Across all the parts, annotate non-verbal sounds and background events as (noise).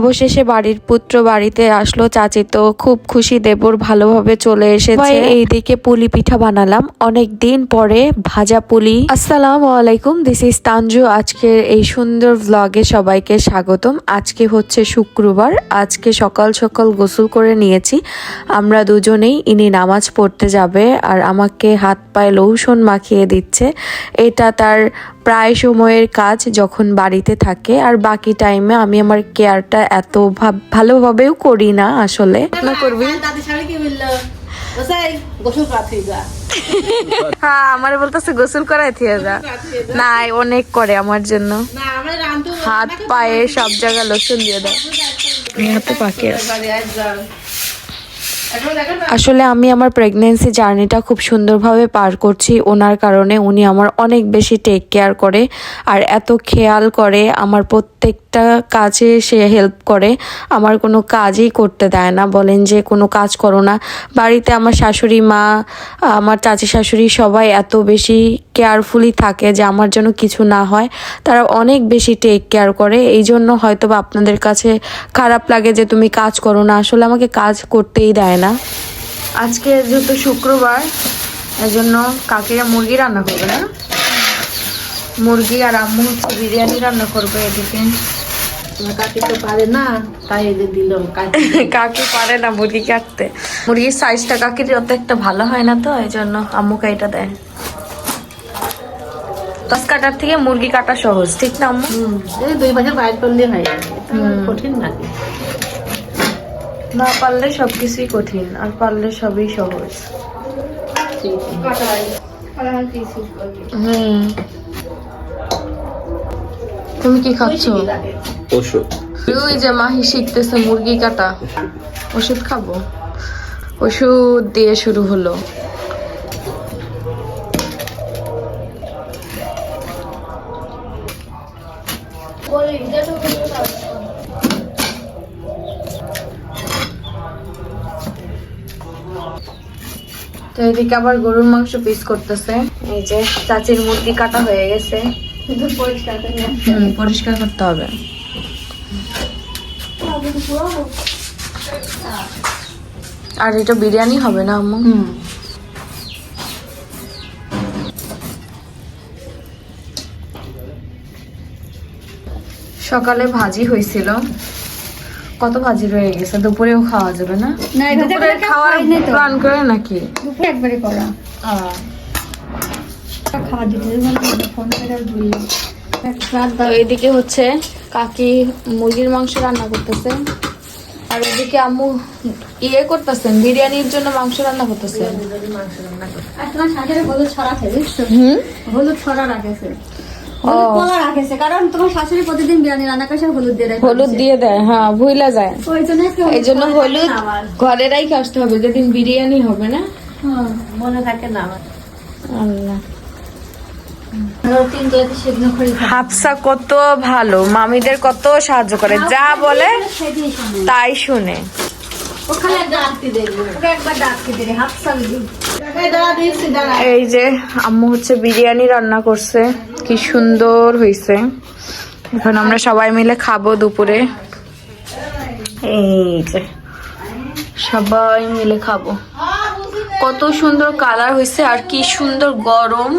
অবশেষে বাড়ির পুত্র বাড়িতে আসলো চাচি। তো খুব খুশি দেবর ভালোভাবে চলে এসেছে। এইদিকে পুলি পিঠা বানালাম। অনেক দিন পরে ভাজা পুলি। আসসালামু আলাইকুম দিস ইজ তানজু। আজকের এই সুন্দর ভ্লগে সবাইকে স্বাগতম। আজকে হচ্ছে শুক্রবার। আজকে সকাল সকাল গোসল করে নিয়েছি। আমরা দুজনেই ইনি নামাজ পড়তে যাবে আর আমাকে হাত পায়ে লৌসন মাখিয়ে দিচ্ছে। এটা তার প্রায় সময়ের কাজ যখন বাড়িতে থাকে আর বাকি টাইমে আমি আমার কেয়ারটা এত ভাব- ভালোভাবেও করি না আসলে। করবি? হ্যাঁ আমার বলতেছে গোসল করাই থিয়ে যা। না অনেক করে আমার জন্য। না আমরা রান্ধু হাত পায়ে সব জায়গায় লোশন দিয়ে দেয়। হাতে পাখি আছে বাড়ি একজন এখন দেখেন না আসলে আমি আমার প্রেগনেন্সি জার্নিটা খুব সুন্দরভাবে পার করছি। ওনার কারণে উনি আমার অনেক বেশি টেক কেয়ার করে আর এত খেয়াল করে আমার প্রত্যেকটা কাজে সে হেল্প করে। আমার কোনো কাজই করতে দেয় না। বলেন যে কোনো কাজ করো না। বাড়িতে আমার শাশুড়ি মা, আমার চাচি শাশুড়ি সবাই এত বেশি কেয়ারফুলি থাকে যে আমার জন্য কিছু না হয়। তারা অনেক বেশি টেক কেয়ার করে। এই জন্য হয়তো আপনাদের কাছে খারাপ লাগে যে তুমি কাজ করো না। আসলে আমাকে কাজ করতেই দেয় না। আজকে যেহেতু শুক্রবার এজন্য কাকিরা মুরগি রান্না করবে না? মুরগি আর আম্মু হচ্ছে বিরিয়ানি রান্না করবে এদিকে কাকি তো পারে না তাই যে দিল (laughs) কাকি। পারে না মুরগি কাটতে। মুরগির সাইজটা কাকির অত একটা ভালো হয় না তো এই জন্য আম্মুকে এটা দেয়। দশ কাটার থেকে মুরগি কাটা সহজ ঠিক না আম্মু? এই দুই বছর বাইর করলে হয়। কঠিন নাকি না পারলে সব কিছুই কঠিন আর পারলে সবই সহজ। হুম। তুমি কি খাচ্ছ? ওষুধ। ওই যে মাহি শিখতেছে মুরগি কাটা। ওষুধ খাব। ওষুধ দিয়ে শুরু হলো। তো এদিকে আবার গরুর মাংস পিস করতেছে। এই যে চাচির মুরগি কাটা হয়ে গেছে। পরিষ্কার করতে হবে। আর এটা বিরিয়ানি হবে না আম্মু? সকালে ভাজি হয়েছিল। কত ভাজি রয়ে গেছে? দুপুরেও খাওয়া যাবে না? না, দুপুরে খাওয়ার প্ল্যান করে নাকি? দুপুরে একবারে করা। খাবার দিতে ফোন করে এদিকে হচ্ছে কাকি মুরগির মাংস রান্না করতেছে। আর এদিকে আম্মু ইয়ে করতেছেন বিরিয়ানির জন্য মাংস রান্না করতেছেন হলুদ ছড়া খেয়ে বুঝছ হলুদ ছড়া রাখেছে রাখেছে কারণ তোমার শাশুড়ি প্রতিদিন বিরিয়ানি রান্না করে হলুদ দিয়ে দেয় হলুদ দিয়ে দেয় হ্যাঁ যায়। ওই জন্য এই জন্য হলুদ রাখে না আসতে হবে যেদিন বিরিয়ানি হবে না? হ্যাঁ। মনে থাকে না আমার। আল্লাহ। আর তিন জায়গাতে সেদিন করে খাবে। হাফসা কত ভালো মামিদের কত সাহায্য করে যা বলে। তাই শুনে। এই যে আম্মু হচ্ছে বিরিয়ানি রান্না করছে। কি সুন্দর হয়েছে এখন আমরা সবাই মিলে খাব দুপুরে। এই যে, সবাই মিলে খাব। কত সুন্দর কালার হয়েছে আর কি সুন্দর গরম।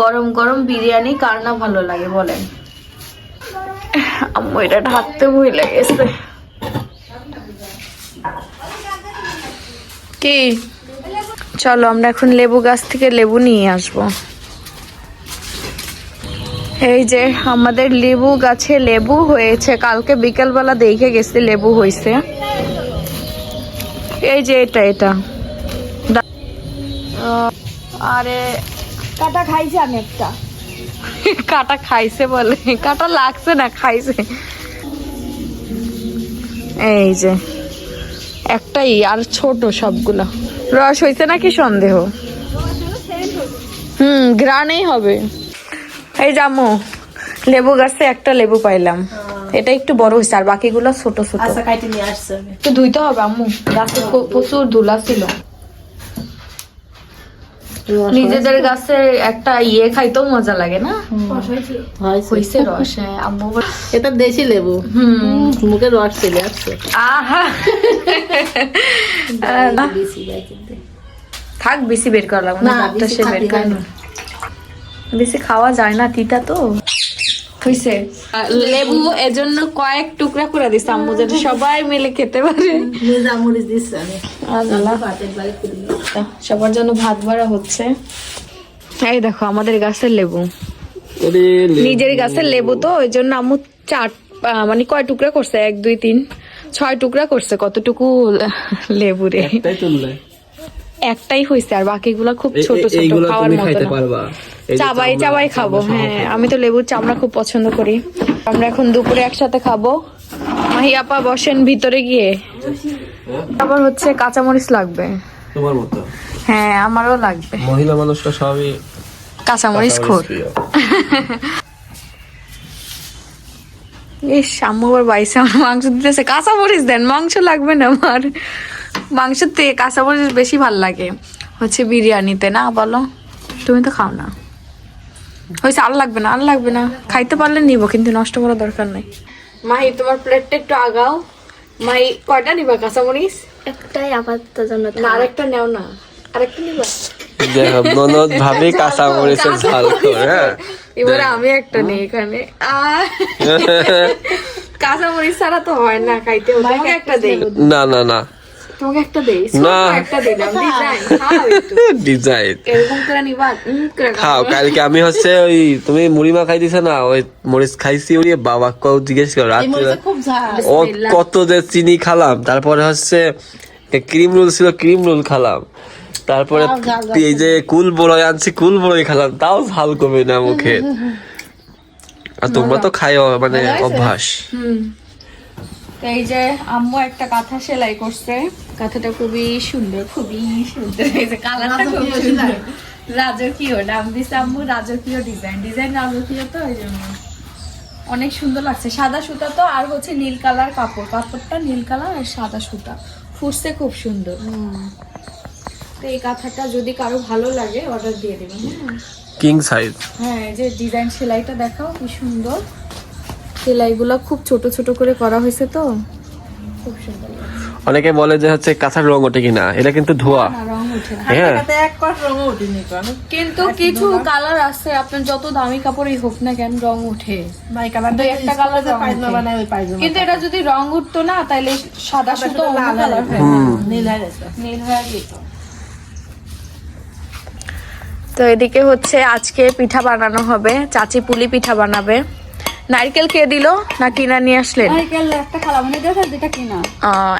গরম গরম বিরিয়ানি, কার না ভালো লাগে বলেন? আম্মু, এটা ঢাকতে ভুলে গেছে। কি? চলো, আমরা এখন লেবু গাছ থেকে লেবু নিয়ে আসব। এই যে আমাদের লেবু গাছে লেবু হয়েছে। কালকে বিকেলবেলা দেখে গেছি লেবু হয়েছে। এই যে এটা এটা। আরে কাটা খাইছি আমি একটা। (laughs) কাটা খাইছে বলে। কাটা লাগছে না খাইছে। এই যে একটাই আর ছোট সবগুলা। রস হয়েছে নাকি সন্দেহ? হুম গ্রানেই হবে। এই জামু লেবু গাছে একটা লেবু পাইলাম। এটা একটু বড় হয়েছে আর বাকিগুলো ছোট ছোট। আচ্ছা কাইটে নিয়ে আসছে একটু ধুইতে হবে আম্মু। গাছে প্রচুর ধুলা ছিল। নিজেদের গাছের একটা ইয়ে খাইতেও মজা লাগে না? হয়েছে। হইছে রস হ্যাঁ আম্মু এটা দেশি লেবু। হুম। মুখে রস চলে আসছে। আহা। থাক বেশি বের করা লাগবে না সে বের। বেশি খাওয়া যায় না তিতা তো। হইছে। লেবু এজন্য কয়েক টুকরা করে দিছে আম্মু যেন সবাই মিলে খেতে পারে। সবার জন্য ভাত বাড়া হচ্ছে। এই দেখো আমাদের গাছের লেবু। নিজের গাছের লেবু তো ওই জন্য আম্মু চার আহ, মানে কয় টুকরা করছে? এক দুই তিন ছয় টুকরা করছে কতটুকু লেবু রে? একটাই হয়েছে আর বাকিগুলো খুব ছোট ছোট খাওয়ার মতো চাবাই চাবাই খাব হ্যাঁ আমি তো লেবুর চামড়া খুব পছন্দ করি। আমরা এখন দুপুরে একসাথে খাব। মাহি আপা বসেন ভিতরে গিয়ে। আবার হচ্ছে কাঁচামরিচ লাগবে। তোমার মতো? হ্যাঁ আমারও লাগবে। মহিলা মানুষটা সবই কাঁচামরিচ খোর। ইস আম্মু আবার বাইসে আমার মাংস দিতেছে। কাঁচামরিচ দেন মাংস লাগবে না আমার। মাংসের থেকে কাঁচামরিচ বেশি ভালো লাগে। হচ্ছে বিরিয়ানিতে না বলো? তুমি তো খাও না। হয়েছে আর লাগবে না আর লাগবে না। খাইতে পারলে নিব কিন্তু নষ্ট করার দরকার নাই। মাহি তোমার প্লেটটা একটু আগাও। মাহি কয়টা নিবা কাঁচামরিচ? একটাই আপাতত জন্য না আরেকটা নেও না। আরেকটা নিবা? দেখো ননদ ভাবি কাঁচা ঝাল করে হ্যাঁ? এবারে আমি একটা নেই এখানে। (laughs) কাঁচামরিচ ছাড়া তো হয় না খাইতে একটা দেই। না না না। তোমাকে একটা দেই না। একটা দিলাম ডিজাইন খাও একটু। (laughs) ডিজাইন এরকম করে নিবা উম করে খাও। কালকে আমি হচ্ছে ওই তুমি মুড়ি মা খাই দিছে না? ওই মরিচ খাইছি ওই বাবা জিজ্ঞেস করো ও কত যে চিনি খালাম তারপরে হচ্ছে ক্রিম রোল ছিল ক্রিম রোল খালাম। তারপরে এই যে কুল বড়ই আনছি কুল বড়ই খালাম তাও ঝাল কমে না মুখে। (laughs) আর তোমরা তো খাইও মানে অভ্যাস। হুম। তো এই যে আম্মু একটা কাঁথা সেলাই করছে। কাঁথাটা খুবই সুন্দর খুবই সুন্দর। এই যে কালারটা খুব রাজকীয় সুন্দর। রাজকীয় নাম দিছে আম্মু রাজকীয় ডিজাইন ডিজাইন রাজকীয় তো এই জন্য। অনেক সুন্দর লাগছে। সাদা সুতা তো আর হচ্ছে নীল কালার কাপড়। কাপড়টা নীল কালার আর সাদা সুতা। ফুটছে খুব সুন্দর। তো এই কাঁথাটা যদি কারও ভালো লাগে অর্ডার দিয়ে দেবেন হ্যাঁ। কিং সাইজ হ্যাঁ এই যে ডিজাইন সেলাইটা দেখাও কি সুন্দর। সেলাইগুলো খুব ছোট ছোট করে করা হয়েছে তো। খুব সুন্দর অনেকে বলে যে হচ্ছে কাঁচার রং ওঠে কিনা এটা কিন্তু ধোয়া। হ্যাঁ। কিন্তু কিছু কালার আছে আপনার যত দামি কাপড়ই হোক না কেন রং কালার পায়জামা কিন্তু এটা যদি রং উঠতো না তাহলে সাদা সুতো কালার নীল হয়ে নীল হয়ে যেত। তো এদিকে হচ্ছে আজকে পিঠা বানানো হবে চাচি পুলি পিঠা বানাবে। নারকেল কে দিল? না কিনা নিয়ে আসলেন? নারকেল একটা খালা মানে দেখো যেটা কিনা।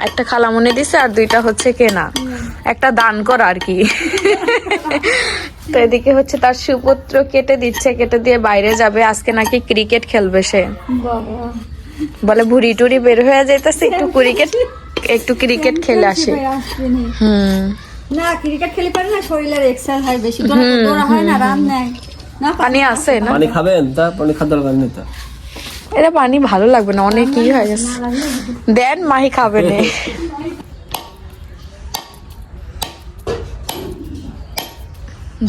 একটা খালামুনি দিছে আর দুইটা হচ্ছে কেনা। একটা দান কর আর কি। তো এদিকে হচ্ছে তার সুপুত্র কেটে দিচ্ছে কেটে দিয়ে বাইরে যাবে। আজকে নাকি ক্রিকেট খেলবে সে। বলে ভুড়ি টুড়ি বের হয়ে যাইতেছে একটু ক্রিকেট একটু ক্রিকেট খেলে আসে। হুম। না ক্রিকেট খেলে পারে না শরীরের এক্সারসাইজ হয় বেশি। দৌড়া- হয় না রান নেয়। না পানি আছে না? পানি খাবেন? তা পানি খাদ্য দরকার নেই তো। এটা পানি ভালো লাগবে না অনেক কি হয়ে গেছে। দেন মাহি খাবে না।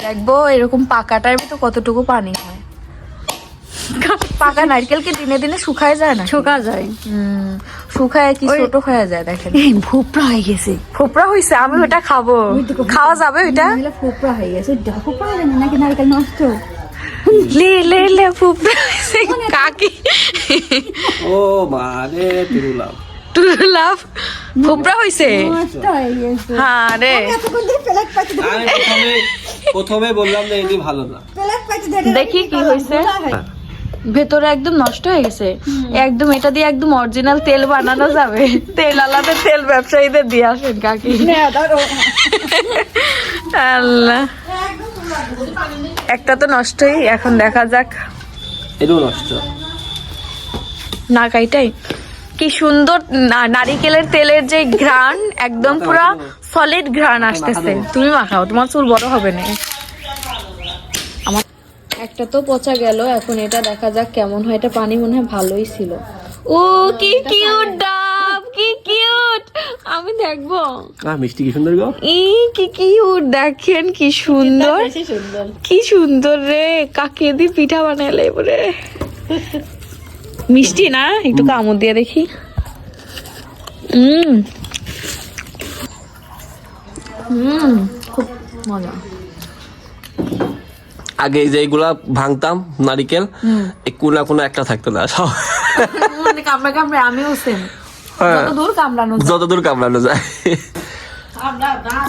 দেখব এরকম পাকাটার ভিতর কতটুকু পানি হয়। পাকা নারকেলকে দিনে দিনে শুকায় যায় না শুকা যায়। হুম শুকায় কি ছোট হয়ে যায় দেখেন। এই ভোপরা হয়ে গেছে। ফোপরা হইছে আমি ওটা খাব। খাওয়া যাবে ওইটা? মহিলা ফোপরা হয়ে গেছে। না নাকি নারকেল নষ্ট? লে লে লে কাকি। ও মানে নষ্ট হয়ে হ্যাঁ রে। প্রথমে বললাম না এটি ভালো না। দেখি কি হয়েছে ভেতরে একদম নষ্ট হয়ে গেছে। একদম এটা দিয়ে একদম অরিজিনাল তেল বানানো যাবে। তেল আলাদা তেল ব্যবসায়ীদের দিয়ে আসেন কাকি। আল্লাহ। একটা তো নষ্টই এখন দেখা যাক। এটাও নষ্ট। না কাইটাই কি সুন্দর নারিকেলের তেলের যে ঘ্রাণ একদম পুরা সলিড ঘ্রাণ আসতেছে। তুমি মাখাও তোমার চুল বড় হবে না। আমার একটা তো পচা গেল এখন এটা দেখা যাক কেমন হয়। এটা পানি মনে হয় ভালোই ছিল। ও কি কিউট ডাব কি কিউট। আমি দেখ দেখব। আহ মিষ্টি কি সুন্দর গো। ই কি কিউট দেখেন কি সুন্দর। কি সুন্দর। রে কাকে দি পিঠা এবারে। মিষ্টি না একটু কামড় দিয়ে দেখি। হুম হুম খুব মজা। আগে এই যে এইগুলা ভাঙতাম নারিকেল এই কোনা কোনা একটা থাকতো না সব। মানে কামড়ে কামড়ে আমিও সেম হ্যাঁ, যত দূর কামড়ানো যায়। যতদূর কামড়ানো যায়।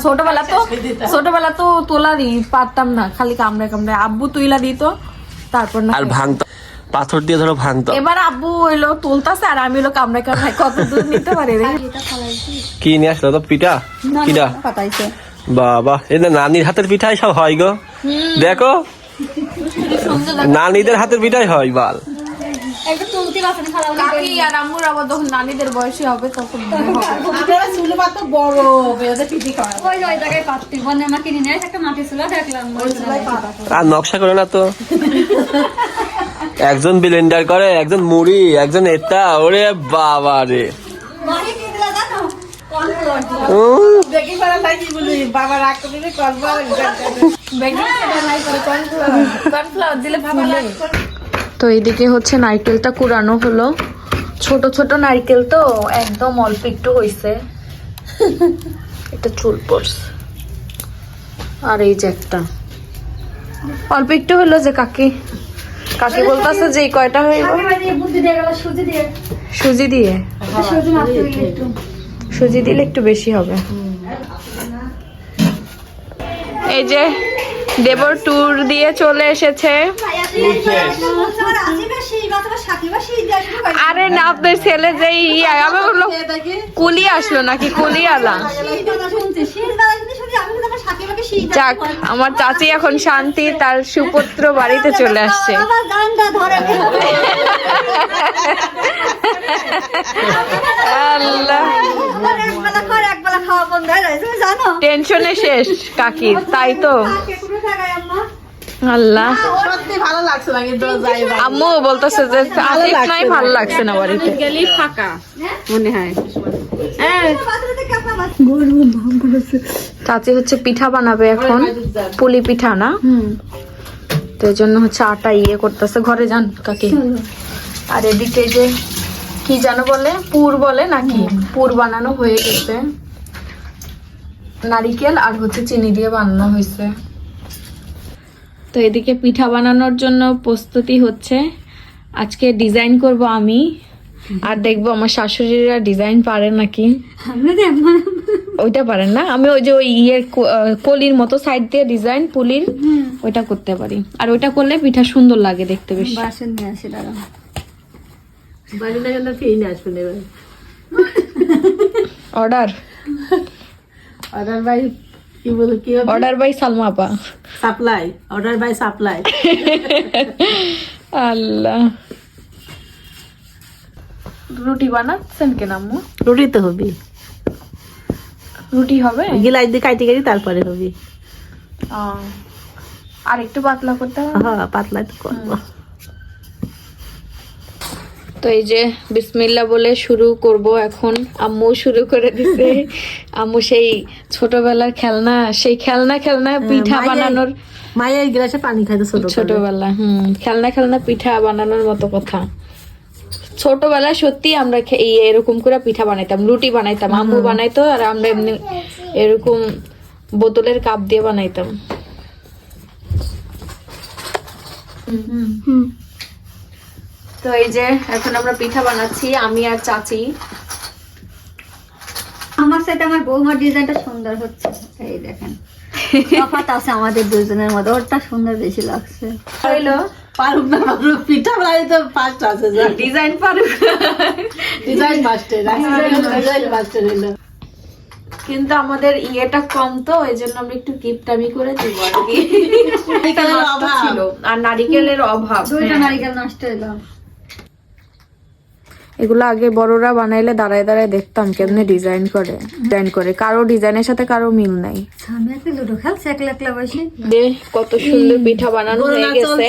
ছোটবেলা তো ছোটবেলা তো তোলা দিই পারতাম না। খালি কামড়ে কামড়ে আব্বু তুইলা দিত তারপর না আর ভাঙতাম পাথর দিয়ে ধরো ভাঙতো। এবার আব্বু হইল তুলতাছে আর আমি হলো কামড়ে কামড়ে কত দূর নিতে পারি রে। কি নিয়ে আসলো তো পিঠা? পাতাইছে। বাবা এই না নানির হাতের পিঠাই সব হয় গো। দেখো। নানিদের হাতের পিঠাই হয় বাল। একটু তুলতে পারছেন কাকি আর আম্মুর আবার যখন নানিদের বয়সী হবে তখন হবে। আমরা পাত বড় বেড়ে পিঠি খাওয়া। ওই ওই জায়গায় পাত্তি। বনে মা নিয়ে একটা মাটির চুলা দেখলাম। ওই চুলায় পাতা। আর নকশা করে না তো। একজন ব্লেন্ডার করে একজন মুড়ি একজন এটা ওরে বাবা রে। বাবা কর্নফ্লাওয়ার দিলে তো এইদিকে হচ্ছে নারকেলটা কুড়ানো হলো। ছোট ছোট নারকেল তো একদম অল্প একটু হইছে। (laughs) এটা চুল পড়ছে। আর এই যে একটা। অল্প একটু হলো যে কাকি। কাকি বলতেছে যে এই কয়টা গেল সুজি দিয়ে। হইল একটু। সুজি দিলে একটু বেশি হবে। এই যে দেবর ট্যুর দিয়ে চলে এসেছে। আরে না আপনার ছেলে যে আমি বলল কুলি আসলো নাকি? কুলি আলা যাক আমার চাচি এখন শান্তি তার সুপুত্র বাড়িতে চলে আসছে। আল্লাহ। টেনশনে শেষ কাকি তাই তো? আল্লাহ। সত্যি ভালো লাগছে না কিন্তু যাই আম্মু বলতেছে যে আসিফ নাই ভালো লাগছে না বাড়িতে। গেলেই ফাঁকা মনে হয়। চাচি হচ্ছে পিঠা বানাবে এখন পুলি পিঠা না? তো এই জন্য হচ্ছে আটা ইয়ে করতেছে। ঘরে যান কাকি। আর এদিকে যে কি যেন বলে? পুর বলে নাকি? পুর বানানো হয়ে গেছে। নারিকেল আর হচ্ছে চিনি দিয়ে বানানো হয়েছে। তো এদিকে পিঠা বানানোর জন্য প্রস্তুতি হচ্ছে। আজকে ডিজাইন করব আমি। আর দেখব আমার শাশুড়িরা ডিজাইন পারে নাকি। ওইটা পারেন না। আমি ওই যে ওই ইয়ের কলির মতো সাইড দিয়ে ডিজাইন পুলির ওইটা করতে পারি। আর ওইটা করলে পিঠা সুন্দর লাগে দেখতে বেশি বাসন নিয়ে আসি দাঁড়া বাড়ি না গেলে ফিরে নিয়ে আসবেন এবার অর্ডার অর্ডার বাই কি বলে কি হবে অর্ডার বাই সালমা আপা supply order by supply Allah রুটি বানাচ্ছেন কেন আম্মু রুটি তো হবে। রুটি হবে? গিলাই দিয়ে কাটি কাটি তারপরে হবে। আহ, আর একটু পাতলা করতে হবে? হ্যাঁ পাতলা তো করব। তো এই যে বিসমিল্লা বলে শুরু করব এখন। আম্মু শুরু করে দিছে। (laughs) আম্মু সেই ছোটবেলার খেলনা সেই খেলনা খেলনা পিঠা বানানোর মায়ের গ্লাসে পানি খাইতে ছোট ছোট ছোটবেলা হুম খেলনা খেলনা পিঠা বানানোর মতো কথা। ছোটবেলায় সত্যি আমরা এই এরকম করে পিঠা বানাইতাম রুটি বানাইতাম আম্মু বানাইতো আর আমরা এমনি এরকম বোতলের কাপ দিয়ে বানাইতাম। তো এই যে এখন আমরা পিঠা বানাচ্ছি আমি আর চাচি। আমার সাথে আমার বৌমার ডিজাইনটা সুন্দর হচ্ছে। এই দেখেন। আছে আমাদের দুজনের মধ্যে ওরটা সুন্দর বেশি লাগছে। হইল? পারুক না পারুক পিঠা বানাই তো ফার্স্ট আছে ডিজাইন পারো ডিজাইন মাস্টার ডিজাইন মাস্টার এলো কিন্তু আমাদের ইয়েটা কম তো এই জন্য আমরা একটু কিপটামি করে দিব আর কি। (laughs) নারিকেলের অভাব। ছিল। আর নারিকেলের অভাব। দুইটা হ্যাঁ। নারিকেল নষ্ট হলো এগুলো আগে বড়রা বানাইলে দাঁড়ায় দাঁড়ায় দেখতাম কেমনে ডিজাইন করে ডিজাইন করে। কারও ডিজাইনের সাথে কারও মিল নাই। কত সুন্দর পিঠা বানানো হয়ে গেছে।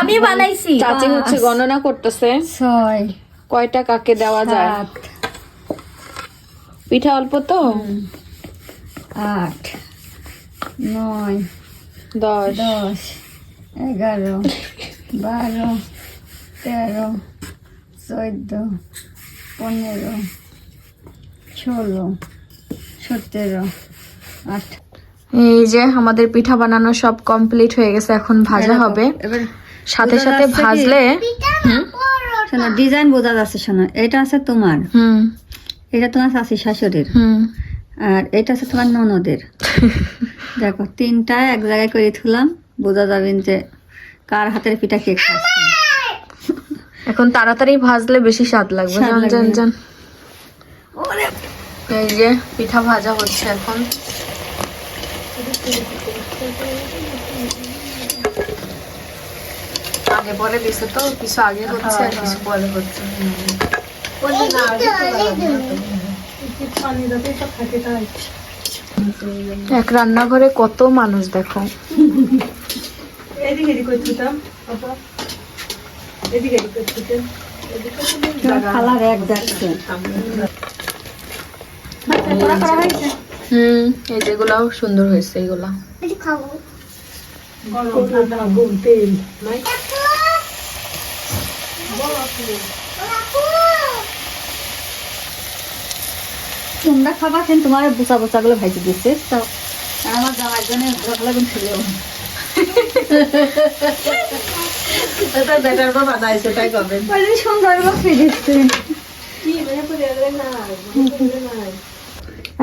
আমি বানাইছি। চাচি হচ্ছে গণনা করতেছে। ছয় কয়টা কাকে দেওয়া যায়? পিঠা অল্প তো? আট নয় দশ। দশ এগারো বারো তেরো চোদ্দ পনেরো ষোলো সতেরো আট এই যে আমাদের পিঠা বানানো সব কমপ্লিট হয়ে গেছে এখন ভাজা হবে। এবার সাথে সাথে ভাজলে শোনো ডিজাইন বোঝা যাচ্ছে শোনো। এটা আছে তোমার। হুম। এটা তোমার শাশি শাশুড়ির। হুম। আর এটা আছে তোমার ননদের। (laughs) দেখো তিনটা এক জায়গায় করে থুলাম বোঝা যাবেন যে কার হাতের পিঠা কে খাচ্ছে। এখন তাড়াতাড়ি ভাজলে বেশি স্বাদ লাগবে। জান জান। জান এই যে পিঠা ভাজা হচ্ছে এখন। আগে পরে দিছে তো কিছু আগে হচ্ছে আর কিছু পরে হচ্ছে। এক রান্নাঘরে কত মানুষ দেখো। কালার এক যাচ্ছে হুম এই যেগুলাও সুন্দর হয়েছে এগুলা। তোমরা খাবা সেন তোমার বোচা বোচা গুলো ভাইতে দিচ্ছে তো। আমার জামার জন্য ভালো ছিল সুন্দর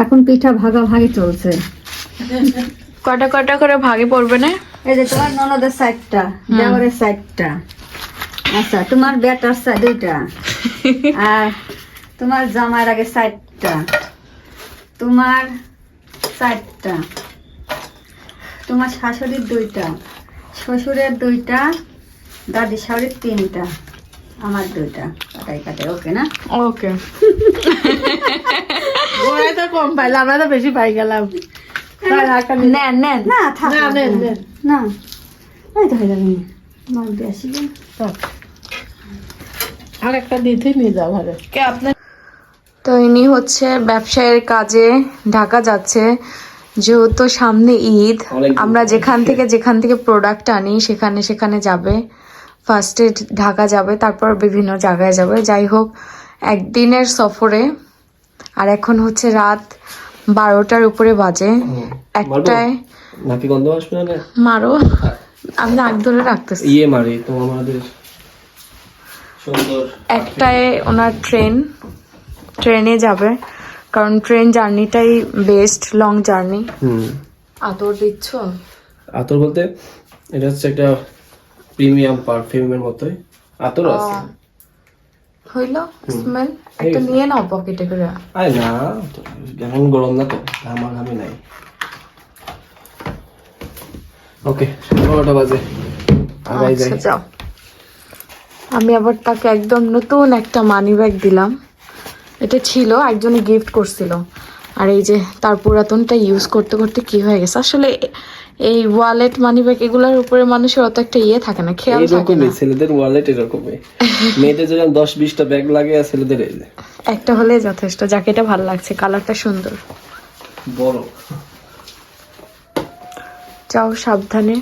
এখন পিঠা ভাগা ভাগি চলছে। কটা কটা করে ভাগে পড়বে না? এই যে তোমার ননদের সাইডটা দেওয়ারের সাইডটা আচ্ছা তোমার বেটার সাইড দুইটা। (laughs) আর তোমার জামার আগে সাইডটা তোমার সাইডটা তোমার শাশুড়ির দুইটা। শ্বশুরের দুইটা। দাদি শাশুড়ির তিনটা আমার দুইটা। কাটাই কাটাই ওকে না? ওকে। ওরা তো কম পাইলে আমরা তো বেশি পাই গেলাম। নেন নেন। না থাক। না, না, নেন, নেন। না। এই তো হয়ে যাবে না। আমার বেশি আর একটা দিতে নিয়ে যাও ঘরে। কে আপনার তো ইনি হচ্ছে ব্যবসায়ের কাজে ঢাকা যাচ্ছে। যেহেতু সামনে ঈদ আমরা যেখান থেকে যেখান থেকে প্রোডাক্ট আনি সেখানে সেখানে যাবে। ফার্স্টে ঢাকা যাবে তারপর বিভিন্ন জায়গায় যাবে। যাই হোক একদিনের সফরে আর এখন হচ্ছে রাত বারোটার উপরে বাজে। একটায় নাকি গন্ধ আসবে না মারো। আমি আগ ধরে রাখতেছি। ইয়ে মারি তো আমাদের সুন্দর। একটায় ওনার ট্রেন ট্রেনে যাবে। কারণ ট্রেন জার্নিটাই বেস্ট লং জার্নি। হুম। আদর দিচ্ছ? আতর বলতে এটা হচ্ছে একটা প্রিমিয়াম পারফিউমের মতোই। আতর আছে। হইল স্মেল একটা নিয়ে নাও পকেটে করে। আরে না এখন গরম না তো আমার ঘামি নাই। ওকে বারোটা বাজে। যাই আচ্ছা যাও। আমি আবার তাকে একদম নতুন একটা মানি ব্যাগ দিলাম। এটা ছিল একজনে গিফট করছিল। আর এই যে তার পুরাতনটা ইউজ করতে করতে কি হয়ে গেছে? আসলে এই ওয়ালেট মানি ব্যাগ এগুলোর উপরে মানুষের অত একটা ইয়ে থাকে না খেয়াল থাকে না। ছেলেদের ওয়ালেট এরকমই। মেয়েদের যেরকম দশ বিশটা ব্যাগ লাগে আর ছেলেদের একটা হলে যথেষ্ট যাকে এটা ভালো লাগছে কালারটা সুন্দর। বড়। যাও সাবধানে।